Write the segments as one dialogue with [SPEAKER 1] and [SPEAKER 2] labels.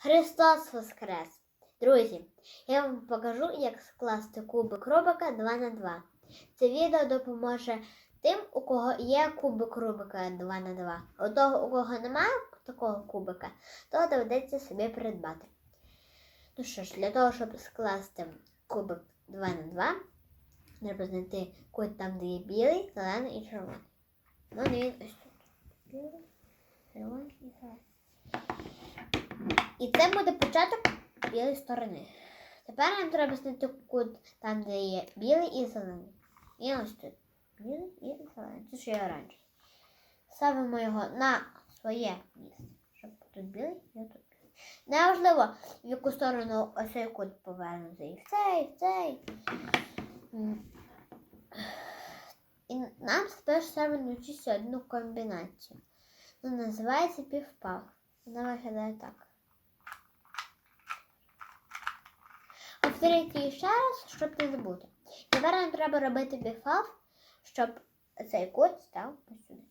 [SPEAKER 1] Христос Воскрес! Друзі, я вам покажу, як скласти кубик Рубика 2 на 2. Це відео допоможе тим, у кого є кубик Рубика 2 на 2. У того, у кого немає такого кубика, то доведеться собі придбати. Ну що ж, для того, щоб скласти кубик 2 на 2, треба знайти кут там, де є білий, зелений і червоний. Ну, він ось тут. Білий, червоний і зелений. І це буде початок білої сторони. Тепер нам треба знайти кут там, де є білий і зелений. І ось тут. Білий і зелений. Це ще оранжевий. Ставимо його на своє місце. Щоб тут білий і тут білий. Неважливо, в яку сторону ось цей кут повернути. І в цей, в цей. І нам тепер треба навчитися одну комбінацію. Вона називається півпав. Вона виглядає так. Повторіть її ще раз, щоб не забути. Тепер нам треба робити півфав, щоб цей кут став сюди.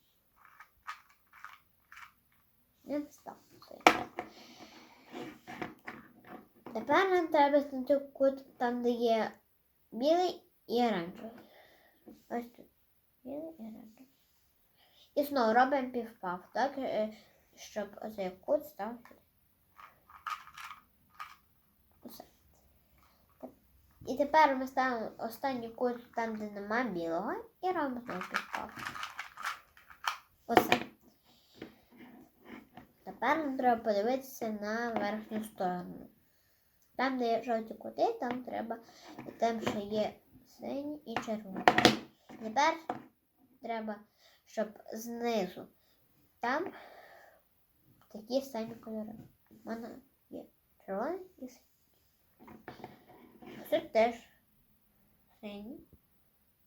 [SPEAKER 1] Він став. Тепер нам треба знайти кут там, де є білий і оранжевий. Ось тут. Білий і оранжевий. І знову робимо півпав, так, е, щоб оцей кут став сюди. Усе. І тепер ми ставимо останній кут там, де нема білого, і робимо знову півпав. Оце. Тепер нам треба подивитися на верхню сторону. Там, де є жовті кути, там треба, там ще є синій і червоний. Тепер треба, щоб знизу там такі самі кольори. У мене є червоний і синій. Тут теж синій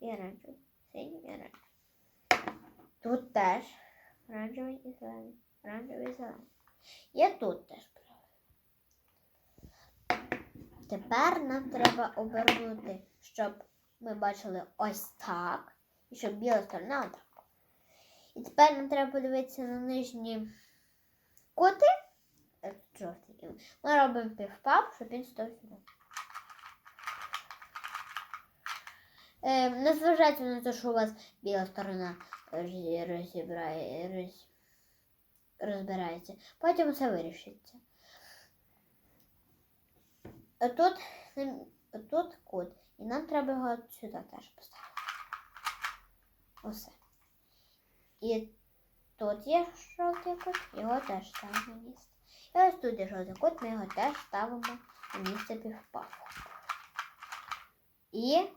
[SPEAKER 1] і оранжевий. Синій і оранжевий. Тут теж оранжевий і зелений. Оранжевий і зелений. Є тут теж. Тепер нам треба обернути, щоб ми бачили ось так. І щоб біла сторона отак. І тепер нам треба подивитися на нижні кути. Е, Ми робимо півпав, щоб він став сюди. Е, не на те, що у вас біла сторона розібрає, роз, розбирається. Потім все вирішиться. Тут, тут кут. І нам треба його сюди теж поставити. Усе. І тут є жовтий кут, його теж ставимо на місце. І ось тут є жовтий кут, ми його теж ставимо на місце півпаву. І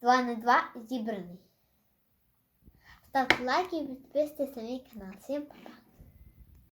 [SPEAKER 1] 2 на 2 зібраний. Ставте лайки і підписуйтесь на мій канал. Всім пока!